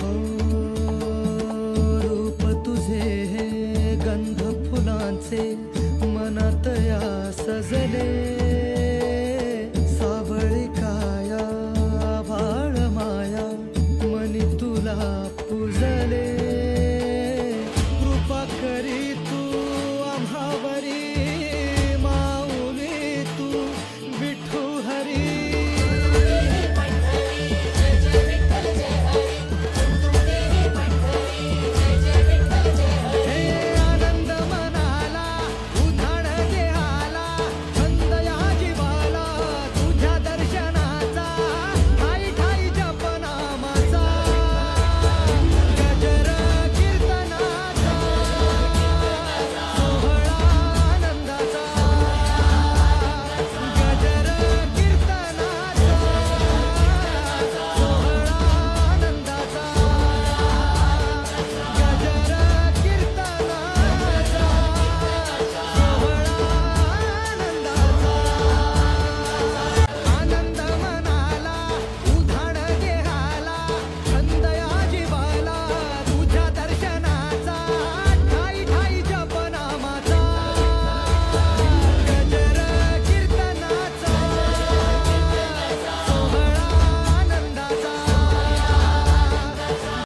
हो, रूप तुझे हे गंध फुलांचे मनात या सजले.